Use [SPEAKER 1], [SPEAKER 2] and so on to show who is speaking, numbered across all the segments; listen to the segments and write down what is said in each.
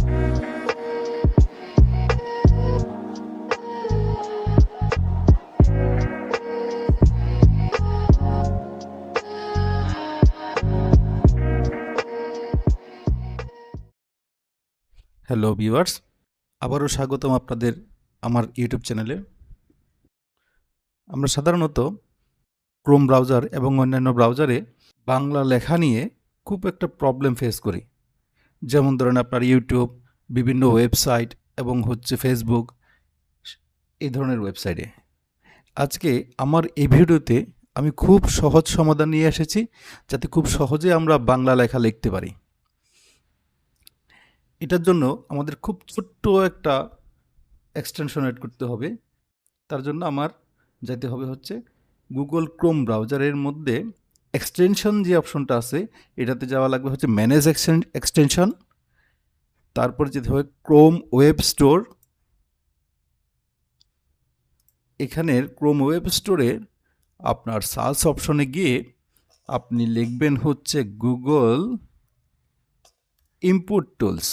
[SPEAKER 1] Hello viewers আবারও স্বাগতম আপনাদের আমার ইউটিউব চ্যানেলে আমরা সাধারণত ক্রোম ব্রাউজার এবং অন্যান্য ব্রাউজারে বাংলা লেখা নিয়ে খুব একটা প্রবলেম ফেস করি। যেমন ধরেন আপনার ইউটিউব বিভিন্ন ওয়েবসাইট এবং হচ্ছে ফেসবুক এই ধরনের ওয়েবসাইটে আজকে আমার এই ভিডিওতে আমি খুব সহজ সমাধান নিয়ে এসেছি, যাতে খুব সহজে আমরা বাংলা লেখা লিখতে পারি। এটার জন্য আমাদের খুব ছোট্ট একটা এক্সটেনশন এড করতে হবে। তার জন্য আমার যেতে হবে হচ্ছে গুগল ক্রোম ব্রাউজারের মধ্যে এক্সটেনশন যে অপশনটা আছে, এটাতে যাওয়া লাগবে হচ্ছে ম্যানেজ এক্সটেনশন তারপর যেতে হবে ক্রোম ওয়েব স্টোর এখানের ক্রোম ওয়েব স্টোরের আপনার সার্চ অপশনে গিয়ে আপনি লিখবেন হচ্ছে Google input tools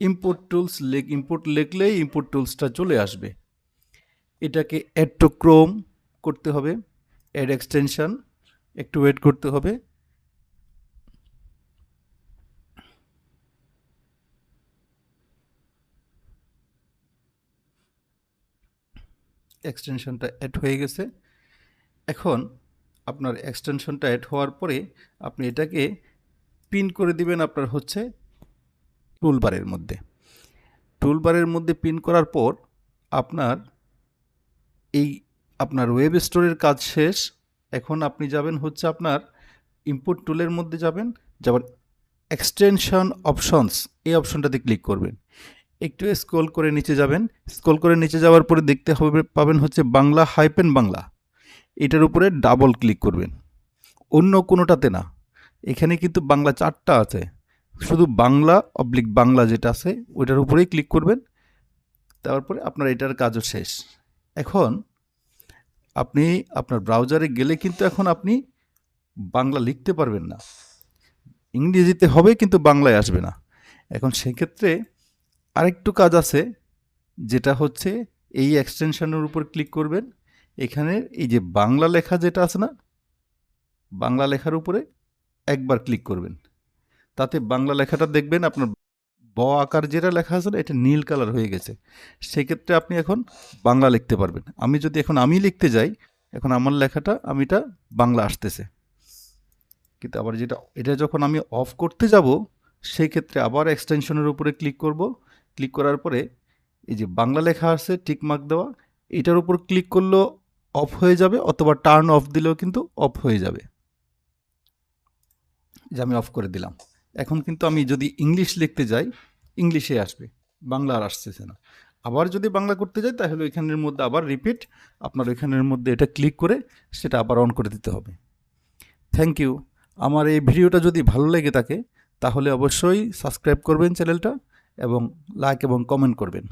[SPEAKER 1] input tools লেখ ইনপুট লিখলেই ইনপুট টুলসটা চলে আসবে। এটাকে অ্যাড টু ক্রোম করতে হবে। অ্যাড এক্সটেনশন একটু ওয়েট করতে হবে। এক্সটেনশনটা অ্যাড হয়ে গেছে। এখন আপনার এক্সটেনশনটা অ্যাড হওয়ার পরে আপনি এটাকে পিন করে দিবেন আপনার হচ্ছে টুলবারের মধ্যে। টুলবারের মধ্যে পিন করার পর আপনার এই আপনার ওয়েব স্টোরের কাজ শেষ। এখন আপনি যাবেন হচ্ছে আপনার ইনপুট টুলের মধ্যে যাবেন, যাবার এক্সটেনশন অপশনস এই অপশনটাতে ক্লিক করবেন। একটু স্ক্রল করে নিচে যাবেন। স্ক্রল করে নিচে যাওয়ার পরে দেখতে হবে, পাবেন হচ্ছে বাংলা হাইপেন বাংলা। এটার উপরে ডাবল ক্লিক করবেন। অন্য কোনোটাতে না। এখানে কিন্তু বাংলা চারটা আছে। শুধু বাংলা অবলিক বাংলা যেটা আছে, ওইটার উপরেই ক্লিক করবেন। তারপরে আপনার এটার কাজও শেষ। এখন আপনি আপনার ব্রাউজারে গেলে কিন্তু এখন আপনি বাংলা লিখতে পারবেন না। ইংরেজিতে হবে কিন্তু বাংলায় আসবে না। এখন সেক্ষেত্রে আরেকটু কাজ আছে, যেটা হচ্ছে এই এক্সটেনশনের উপর ক্লিক করবেন। এখানে এই যে বাংলা লেখা যেটা আছে না, বাংলা লেখার উপরে একবার ক্লিক করবেন। তাতে বাংলা লেখাটা দেখবেন আপনার ব আকার যেটা লেখা আছে এটা নীল কালার হয়ে গেছে। সেক্ষেত্রে আপনি এখন বাংলা লিখতে পারবেন। আমি যদি এখন আমি লিখতে যাই, এখন আমার লেখাটা আমিটা বাংলা আসতেছে। কিন্তু আবার যেটা, এটা যখন আমি অফ করতে যাব সেই ক্ষেত্রে আবার এক্সটেনশনের উপরে ক্লিক করব। ক্লিক করার পরে এই যে বাংলা লেখা আছে টিক মার্ক দেওয়া, এটার উপর ক্লিক করলেও অফ হয়ে যাবে, অথবা টার্ন অফ দিলেও কিন্তু অফ হয়ে যাবে। যে আমি অফ করে দিলাম। এখন কিন্তু আমি যদি ইংলিশ লিখতে যাই ইংলিশে আসবে, বাংলা আর আসতেছে না। আবার যদি বাংলা করতে যাই, তাহলে ওইখানের মধ্যে আবার রিপিট আপনার ওইখানের মধ্যে এটা ক্লিক করে সেটা আবার অন করে দিতে হবে। থ্যাংক ইউ আমার এই ভিডিওটা যদি ভালো লেগে থাকে, তাহলে অবশ্যই সাবস্ক্রাইব করবেন চ্যানেলটা এবং লাইক এবং কমেন্ট করবেন।